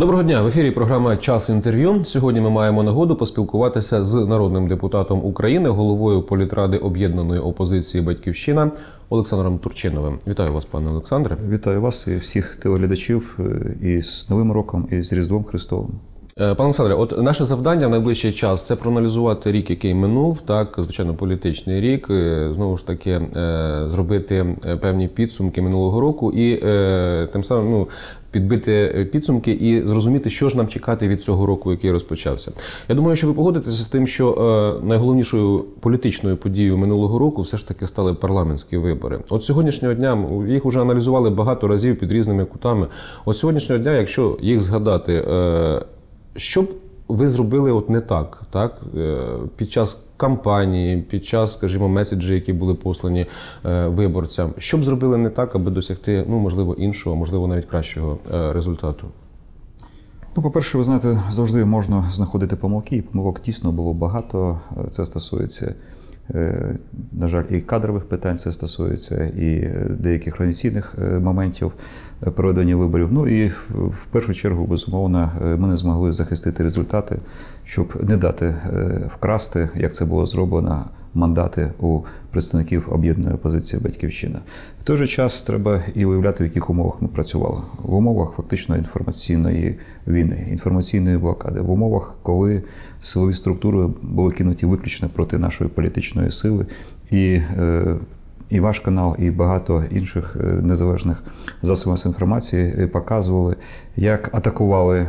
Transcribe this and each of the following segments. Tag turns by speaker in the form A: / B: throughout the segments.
A: Доброго дня в ефірі. Програма Час інтерв'ю. Сьогодні ми маємо нагоду поспілкуватися з народним депутатом України, головою політради об'єднаної опозиції Батьківщина Олександром Турчиновим. Вітаю вас, пане Олександре.
B: Вітаю вас і всіх телеглядачів е, із Новим роком і з Різдвом Христовим.
A: Е, Пане Олександре, от наше завдання в найближчий час це проаналізувати рік, який минув, так звичайно, політичний рік. е, Знову ж таки, зробити певні підсумки минулого року і тим самим ну. Підбити підсумки і зрозуміти, що ж нам чекати від цього року, який розпочався. Я думаю, що ви погодитеся з тим, що е, найголовнішою політичною подією минулого року все ж таки стали парламентські вибори. От сьогоднішнього дня їх вже аналізували багато разів під різними кутами. От сьогоднішнього дня, якщо їх згадати, е, що б ви зробили от не так, так? Е, Під час кампанії, під час, скажімо, меседжі, які були послані е, виборцям, що б зробили не так, аби досягти, ну, можливо, іншого, можливо, навіть кращого е, результату?
B: Ну, по-перше, ви знаєте, завжди можна знаходити помилки, помилок дійсно було багато. Це стосується, на жаль, і кадрових питань, це стосується і деяких організаційних моментів проведення виборів. Ну і в першу чергу, безумовно, е, ми не змогли захистити результати, щоб не дати е, вкрасти, як це було зроблено, мандати у представників об'єднаної опозиції Батьківщина. В той же час треба і уявляти, в яких умовах ми працювали. В умовах фактично інформаційної війни, інформаційної блокади, в умовах, коли силові структури були кинуті виключно проти нашої політичної сили, і, е, і ваш канал, і багато інших е, незалежних засобів інформації е, показували, як атакували е,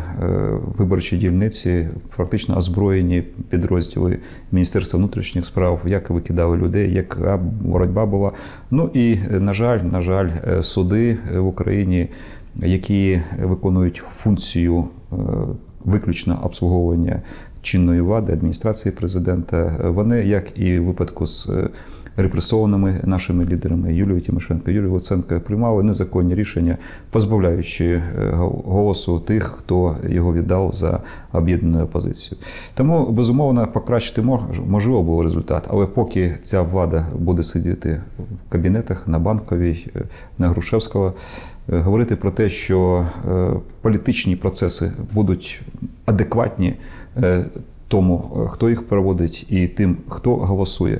B: виборчі дільниці, фактично озброєні підрозділи Міністерства внутрішніх справ, як викидали людей, яка боротьба була. Ну і на жаль, на жаль, суди в Україні, які виконують функцію виключно обслуговування чинної влади, адміністрації президента, вони, як і в випадку з репресованими нашими лідерами Юлією Тимошенко, Юлією Луценко, приймали незаконні рішення, позбавляючи е, голосу тих, хто його віддав за об'єднану опозицію. Тому безумовно покращити мож- можливо було результат, але поки ця влада буде сидіти в кабінетах на банковій, е, на Грушевського, е, говорити про те, що політичні процеси будуть адекватні. Тому, е, хто їх проводить, і тим, хто голосує,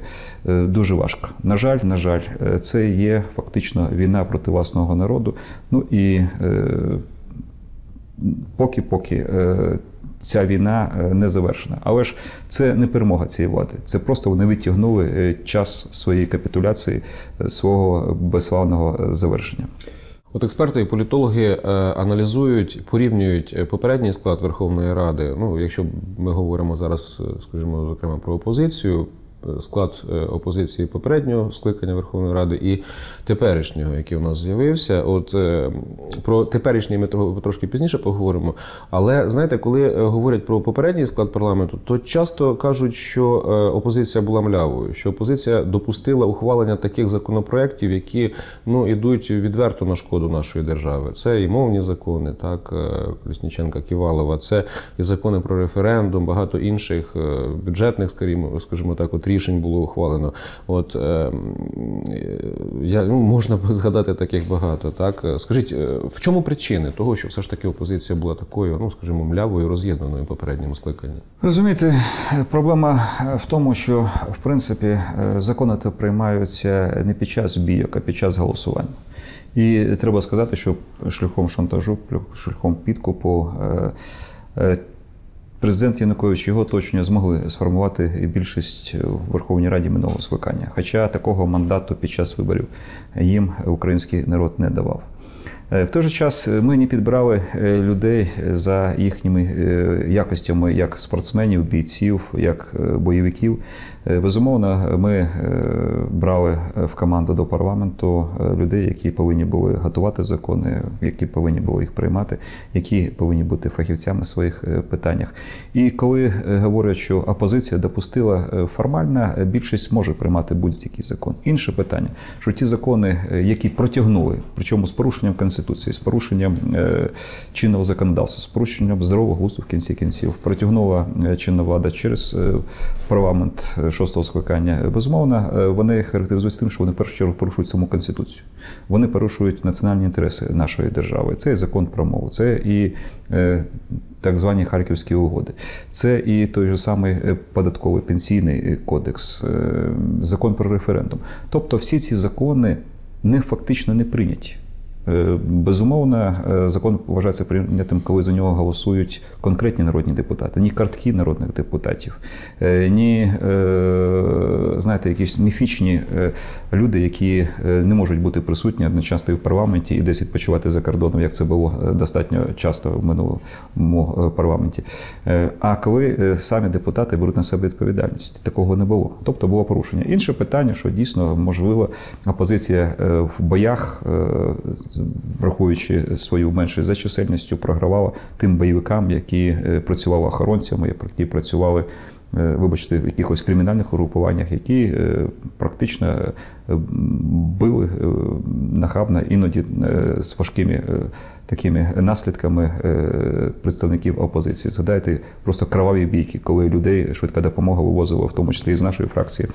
B: е, дуже важко. На жаль, на жаль, е, це є фактично війна проти власного народу. Ну і поки поки е, ця війна не завершена. Але ж це не перемога цієї влади. Це просто вони витягнули час своєї капітуляції, свого безславного завершення.
A: От експерти і політологи е, аналізують, порівнюють е, попередній склад Верховної Ради. Ну, якщо ми говоримо зараз, е, скажімо, зокрема про опозицію, склад е, опозиції попереднього скликання Верховної Ради і теперішнього, який у нас з'явився. От е, про теперішній ми тро- трошки пізніше поговоримо. Але знаєте, коли е, говорять про попередній склад парламенту, то часто кажуть, що опозиція була млявою, що опозиція допустила ухвалення таких законопроєктів, які ну ідуть відверто на шкоду нашої держави. Це і мовні закони, так Колісніченка Ківалова, це і закони про референдум, багато інших бюджетних, скажімо, скажімо так, от рішень було ухвалено. От е, е, я ну, можна згадати таких багато. Так Е, скажіть, е, в чому причини того, що все ж таки опозиція була такою, ну скажімо, млявою, роз'єднаною в попередньому скликанні?
B: Розумієте, проблема в тому, що в принципі е, закони то приймаються не під час бійок, а під час голосування. І треба сказати, що шляхом шантажу, шляхом підкупу е, е, президент Янукович його оточення змогли сформувати більшість в Верховній Раді минулого скликання. Хоча такого мандату під час виборів їм український народ не давав. Е, В той же час ми не підбирали е, людей за їхніми е, якостями як спортсменів, бійців, як бойовиків. Е, Безумовно, ми е, брали в команду до парламенту е, людей, які повинні були готувати закони, які повинні були їх приймати, які повинні бути фахівцями в своїх е, питаннях. І коли е, говорять, що опозиція допустила е, формальна більшість може приймати будь-який закон. Інше питання, що ті закони, е, які протягнули, причому з порушенням конституції з порушенням е, чинного законодавства, з порушенням здорового глузду в кінці кінців. Протягнула е, чинна влада через е, парламент е, шостого скликання. Безумовно, е, вони характеризуються тим, що вони в першу чергу порушують саму конституцію. Вони порушують національні інтереси нашої держави. Це і закон про мову, це і е, так звані Харківські угоди. Це і той же самий е, податковий пенсійний е, кодекс, е, закон про референдум. Тобто всі ці закони не фактично не прийняті. Е, Безумовно, е, закон вважається прийнятим, коли за нього голосують конкретні народні депутати, ні картки народних депутатів, е, ні знаєте, якісь міфічні люди, які не можуть бути присутні одночасно в парламенті і десь відпочивати за кордоном, як це було достатньо часто в минулому парламенті. А коли самі депутати беруть на себе відповідальність, такого не було. Тобто було порушення. Інше питання, що дійсно можливо опозиція в боях, враховуючи свою меншість за чисельністю, програвала тим бойовикам, які е, працювали охоронцями, які працювали. е, Вибачте, в якихось кримінальних угрупуваннях, які е, практично били нахабно, іноді з важкими такими наслідками представників опозиції. Згадайте просто кроваві бійки, коли людей швидка допомога вивозила, в тому числі і з нашої фракції,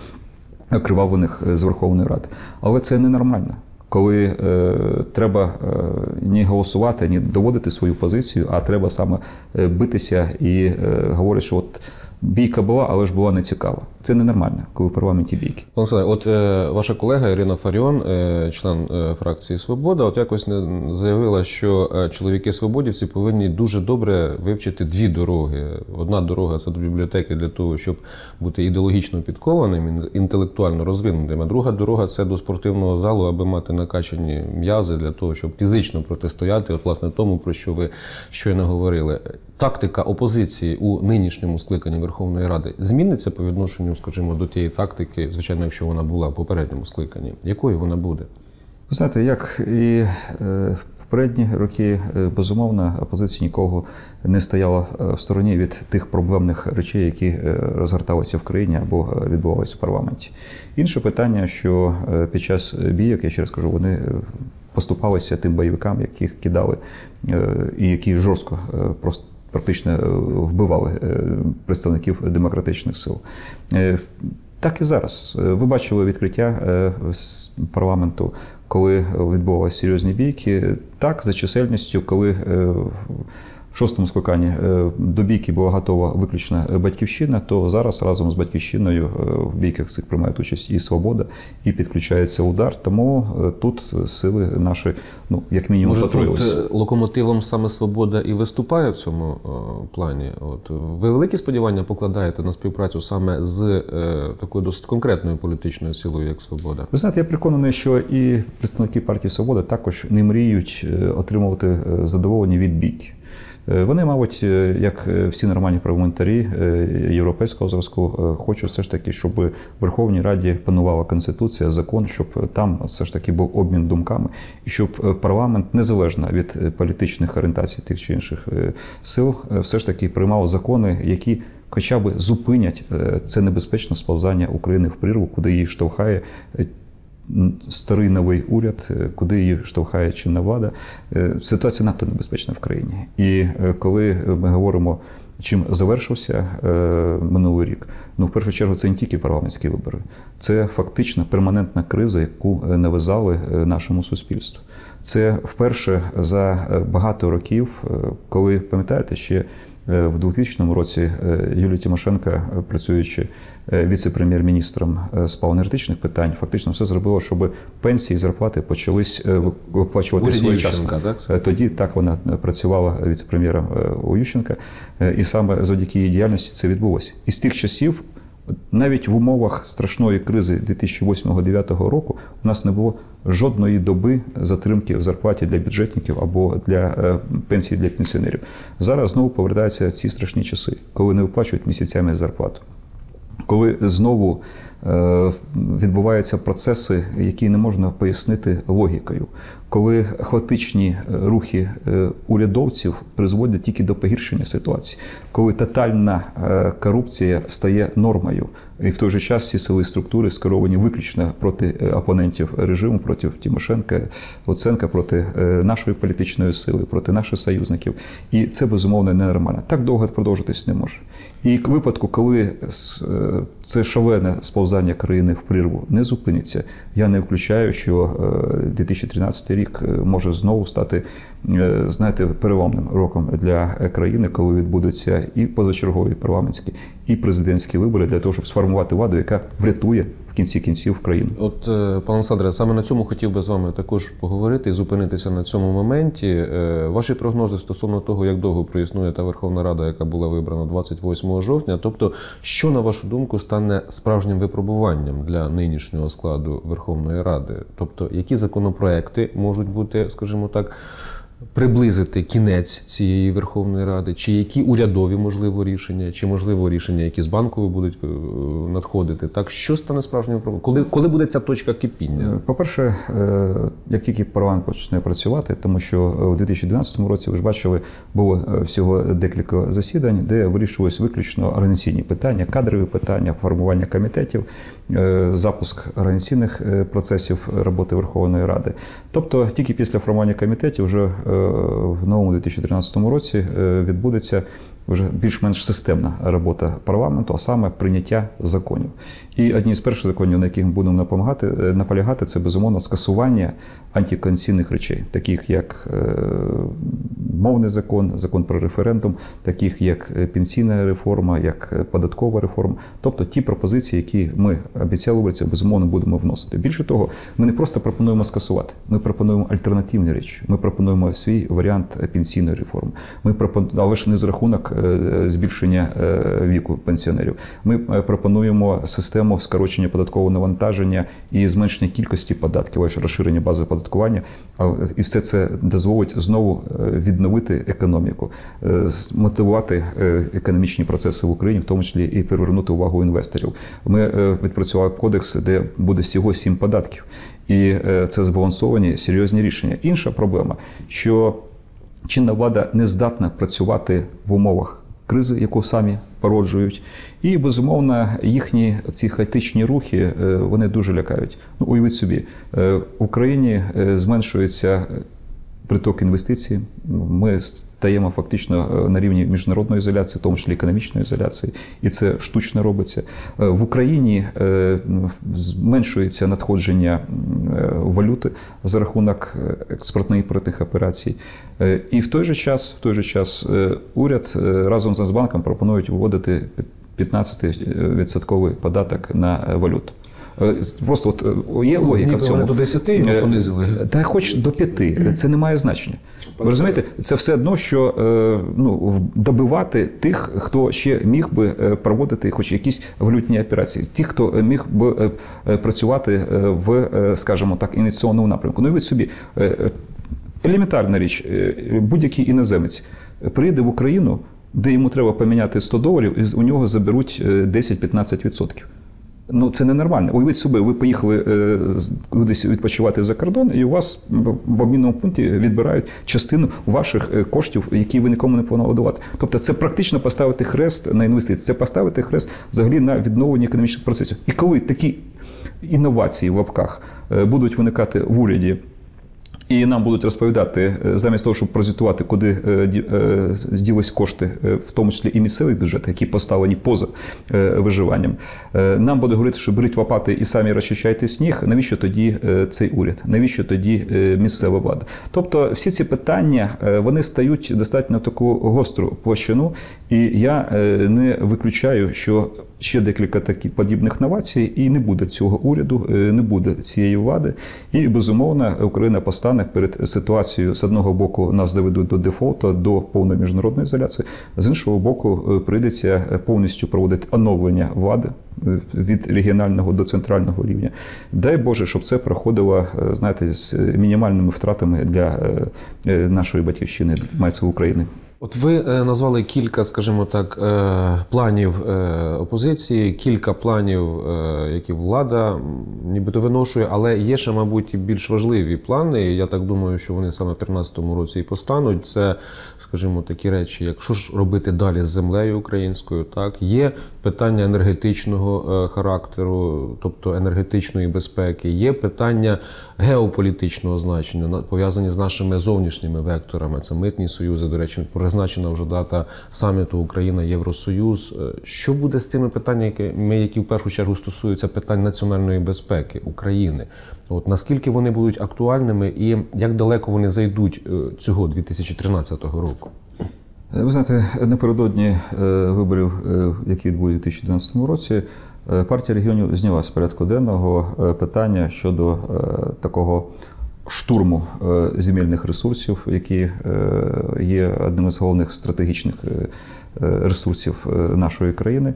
B: окривавлених з Верховної Ради. Але це ненормально. Коли е, треба е, ні голосувати, ні доводити свою позицію, а треба саме е, битися і е, говорити, що от бійка була, але ж була не цікава. Це ненормально, коли в парламенті бійки.
A: Олександр, от е, ваша колега Ірина Фаріон, е, член е, фракції Свобода, от якось не заявила, що е, чоловіки свободівці повинні дуже добре вивчити дві дороги. Одна дорога це до бібліотеки для того, щоб бути ідеологічно підкованим, інтелектуально розвинутим. А друга дорога це до спортивного залу, аби мати накачані м'язи для того, щоб фізично протистояти, от власне тому, про що ви щойно говорили. Тактика опозиції у нинішньому скликанні Верховної Ради зміниться по відношенню, скажімо, до тієї тактики, звичайно, якщо вона була в попередньому скликанні. Якою вона буде?
B: Ви знаєте, як і е, в попередні роки, е, безумовно, опозиція нікого не стояла е, в стороні від тих проблемних речей, які розгорталися в країні або відбувалися в парламенті. Інше питання, що під час бійок, я ще раз кажу, вони поступалися тим бойовикам, яких кидали і які жорстко просто. Практично е, вбивали е, представників демократичних сил. Е, так і зараз. Ви бачили відкриття парламенту, коли відбувалися серйозні бійки. Так, за чисельністю, коли шостому скликанні е, до бійки була готова виключно батьківщина, то зараз разом з батьківщиною е, в бійках цих приймають участь і свобода, і підключається удар. Тому е, тут сили наші, ну як мінімум,
A: Може,
B: потроїлися.
A: тут е, локомотивом саме свобода і виступає в цьому е, плані. От ви великі сподівання покладаєте на співпрацю саме з е, такою досить конкретною політичною силою, як свобода?
B: Ви знаєте, я переконаний, що і представники партії Свобода також не мріють е, отримувати е, задоволення від бійки. Е, Вони, мабуть, е, як е, всі нормальні парламентарі європейського зразку, хочуть все ж таки, щоб в Верховній Раді панувала конституція, закон, щоб там все ж таки був обмін думками, і щоб парламент, незалежно від політичних орієнтацій тих чи інших сил, все ж таки приймав закони, які хоча б зупинять це небезпечне сповзання України в прірву, куди її штовхає. Старий новий уряд, е, куди її штовхає чинна влада, Е, ситуація надто небезпечна в країні. І е, коли ми говоримо, чим завершився минулий рік, ну в першу чергу це не тільки парламентські вибори, це фактично перманентна криза, яку навязали нашому суспільству. Це вперше за багато років, коли пам'ятаєте, ще в 2000 році Юлія Тимошенко, працюючи віце-прем'єр-міністром е, з енергетичних питань, фактично все зробило, щоб пенсії і зарплати почались е, виплачувати своєчасно.
A: Так?
B: Е, Тоді так вона працювала віце-прем'єром е, у Ющенка, Е, і саме завдяки її діяльності це відбулося. І з тих часів, навіть в умовах страшної кризи 2008-2009 року, у нас не було жодної доби затримки в зарплаті для бюджетників або для е, пенсії для пенсіонерів. Зараз знову повертаються ці страшні часи, коли не виплачують місяцями зарплату. Коли знову е, відбуваються процеси, які не можна пояснити логікою, коли хаотичні е, рухи е, урядовців призводять тільки до погіршення ситуації, коли тотальна корупція стає нормою, і в той же час всі сили структури скеровані виключно проти опонентів режиму, проти Тимошенка, Луценка, проти нашої політичної сили, проти наших союзників. І це безумовно ненормально. Так довго продовжитись не може. І в випадку, коли е, це шалене сповзання країни в прірву не зупиниться, я не включаю, що е, 2013 рік е, може знову стати, е, знаєте, переломним роком для країни, коли відбудуться і позачергові парламентські, і президентські вибори для того, щоб сформувати владу, яка врятує кінці кінців країну.
A: От, е, пане Олександре, саме на цьому хотів би з вами також поговорити і зупинитися на цьому моменті. Е, Ваші прогнози стосовно того, як довго проіснує та Верховна Рада, яка була вибрана 28 жовтня. Тобто, що на вашу думку стане справжнім випробуванням для нинішнього складу Верховної Ради? Тобто, які законопроекти можуть бути, скажімо так, приблизити кінець цієї Верховної Ради, чи які урядові можливо рішення, чи можливо рішення, які з банкової будуть е, надходити? Так що стане справжнім випробуванням? Коли, коли буде ця точка кипіння?
B: По-перше, е, як тільки парламент почне працювати, тому що у 2012 році ви ж бачили, було е, всього декілька засідань, де вирішувалися виключно організаційні питання, кадрові питання, формування комітетів, е, запуск організаційних е, процесів роботи Верховної Ради. Тобто, тільки після формування комітетів, вже е, в новому 2013 році е, відбудеться вже більш-менш системна робота парламенту, а саме прийняття законів. І одні з перших законів, на яких ми будемо напомагати, е, наполягати, це безумовно скасування антиконституційних речей, таких як е, мовний закон, закон про референдум, таких як е, пенсійна реформа, як е, податкова реформа, тобто ті пропозиції, які ми обіцяли виборцям, безумовно будемо вносити. Більше того, ми не просто пропонуємо скасувати, ми пропонуємо альтернативні речі. Ми пропонуємо свій варіант пенсійної реформи. Ми пропонуємо, але ж не за рахунок е, збільшення е, віку пенсіонерів. Ми е, пропонуємо систему скорочення податкового навантаження і зменшення кількості податків, а розширення бази оподаткування. І все це дозволить знову відновити економіку, змотивувати е, економічні процеси в Україні, в тому числі і привернути увагу інвесторів. Ми відпрацювали кодекс, де буде всього сім податків, і е, це збалансовані серйозні рішення. Інша проблема, що чинна влада не здатна працювати в умовах кризи, яку самі породжують, і безумовно їхні ці хаотичні рухи е, вони дуже лякають. Ну уявіть собі, е, в Україні зменшується приток інвестицій. Ми стаємо фактично е, на рівні міжнародної ізоляції, в тому числі економічної ізоляції, і це штучно робиться. Е, В Україні е, зменшується надходження е, валюти за рахунок е, експортно-імпортних операцій. І в той же час, в той же час уряд разом з Нацбанком пропонують вводити 15% податок на валюту. Е, Просто от е, є логіка в цьому.
A: до 10 його
B: Е,
A: понизили.
B: Та хоч до п'яти, це не має значення. Ви розумієте, це все одно, що ну, добивати тих, хто ще міг би проводити хоч якісь валютні операції, ті, хто міг би працювати в, скажімо так, інвестиційному напрямку. Ну, уявіть собі, елементарна річ, будь-який іноземець приїде в Україну, де йому треба поміняти 100 доларів, і у нього заберуть е, 10-15%. Ну, це ненормально. Уявіть собі, ви поїхали е, кудись відпочивати за кордон, і у вас в обмінному пункті відбирають частину ваших е, коштів, які ви нікому не планували давати. Тобто, це практично поставити хрест на інвестиції, це поставити хрест взагалі на відновлення економічних процесів. І коли такі інновації в лапках е, будуть виникати в уряді. І нам будуть розповідати, е, замість того, щоб прозвітувати, куди е, е, зділись кошти, в тому числі і місцевий бюджет, які поставлені поза виживанням. Нам буде говорити, що беріть лопати і самі розчищайте сніг. Навіщо тоді цей уряд? Навіщо тоді місцева влада? Тобто, всі ці питання вони стають достатньо таку гостру площину, і я не виключаю, що ще декілька таких подібних новацій, і не буде цього уряду, е, не буде цієї влади. І безумовно Україна постане перед ситуацією з одного боку нас доведуть до дефолту, до повної міжнародної ізоляції. З іншого боку, е, прийдеться повністю проводити оновлення влади е, від регіонального до центрального рівня. Дай Боже, щоб це проходило, знаєте, з мінімальними втратами для нашої батьківщини, мається України.
A: От ви е, назвали кілька, скажімо так, е, планів е, опозиції, кілька планів, які влада нібито виношує, але є ще, мабуть, і більш важливі плани. Я так думаю, що вони саме в 2013 році і постануть. Це, скажімо, такі речі, як що ж робити далі з землею українською. Так є питання енергетичного характеру, тобто енергетичної безпеки, є питання геополітичного значення, пов'язані з нашими зовнішніми векторами. Це митні союзи. До речі, призначена вже дата саміту Україна Євросоюз. Е, Що буде з цими питаннями, які в першу чергу стосуються питань національної безпеки України? От наскільки вони будуть актуальними, і як далеко вони зайдуть е, цього 2013 року?
B: Е, Ви знаєте, напередодні виборів, які відбудуть у 2012 році, партія регіонів зняла з порядку денного питання щодо такого штурму е, земельних ресурсів, які е, є одним із головних стратегічних е, ресурсів нашої країни.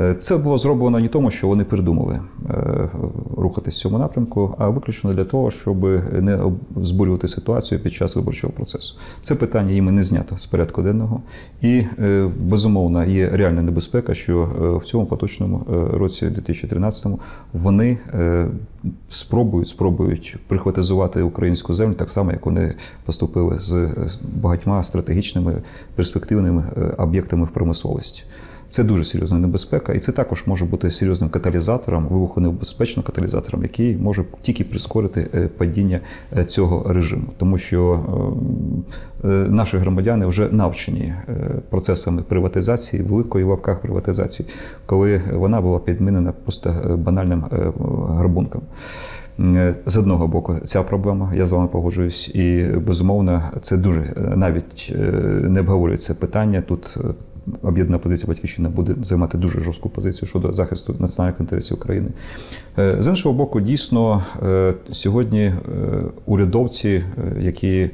B: Е, Це було зроблено не тому, що вони придумали е, рухатись в цьому напрямку, а виключно для того, щоб не збурювати ситуацію під час виборчого процесу. Це питання їм не знято з порядку денного, і е, безумовно є реальна небезпека, що в цьому поточному році, 2013-му, вони спробують спробують прихватизувати українську землю так само, як вони поступили з багатьма стратегічними перспективними об'єктами в промисловості. Це дуже серйозна небезпека, і це також може бути серйозним каталізатором, вибухонебезпечним каталізатором, який може тільки прискорити е, падіння е, цього режиму, тому що е, наші громадяни вже навчені процесами приватизації, великої в приватизації, коли вона була підмінена просто банальним грабунком. З одного боку, ця проблема, я з вами погоджуюсь, і безумовно, це дуже навіть не обговорюється питання. Тут об'єднана позиція Батьківщина буде займати дуже жорстку позицію щодо захисту національних інтересів України. Е, З іншого боку, дійсно е, сьогодні е, урядовці, які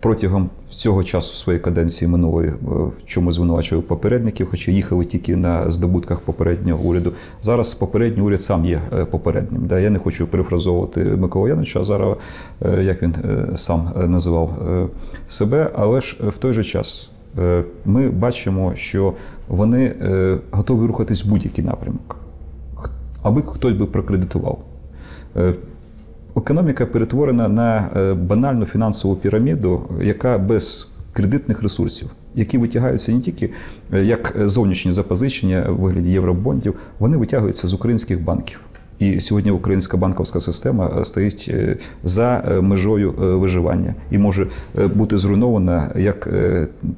B: протягом всього часу своєї каденції минулої в чому звинувачували попередників, хоча їхали тільки на здобутках попереднього уряду. Зараз попередній уряд сам є попереднім. Я не хочу перефразовувати Микола Яновича Азарова, як він сам називав себе, але ж в той же час ми бачимо, що вони е, готові рухатись в будь-який напрямок, аби хтось би прокредитував. Е, Економіка перетворена на е, банальну фінансову піраміду, яка без кредитних ресурсів, які витягаються не тільки е, як зовнішні запозичення в вигляді євробондів, вони витягуються з українських банків. І сьогодні українська банківська система е, стоїть е, за е, межою виживання і може бути зруйнована як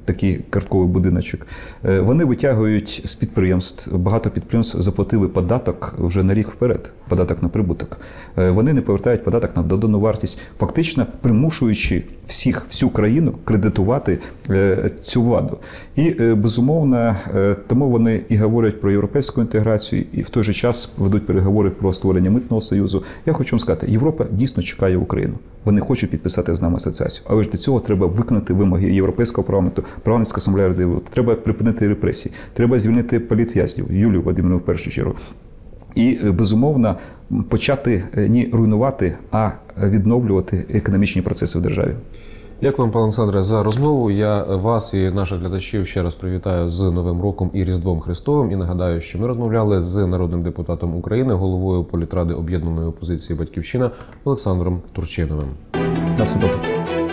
B: такий картковий будиночок. Вони витягують з підприємств. Багато підприємств заплатили податок вже на рік вперед. Податок на прибуток. Вони не повертають податок на додану вартість, фактично примушуючи всіх всю країну кредитувати цю владу. І безумовно, тому вони і говорять про європейську інтеграцію, і в той же час ведуть переговори про створення митного союзу. Я хочу вам сказати, Європа дійсно чекає Україну. Вони хочуть підписати з нами асоціацію. Але ж для цього треба виконати вимоги Європейського парламенту, парламентська асамблея Ради Треба припинити репресії, треба звільнити політв'язнів, Юлію Вадимівну в першу чергу. І е, безумовно почати е, не руйнувати, а відновлювати економічні процеси в державі.
A: Дякую пане Олександре, за розмову. Я вас і наших глядачів ще раз привітаю з Новим роком і Різдвом Христовим. І нагадаю, що ми розмовляли з народним депутатом України, головою політради об'єднаної опозиції Батьківщина Олександром Турчиновим.
B: На все добре.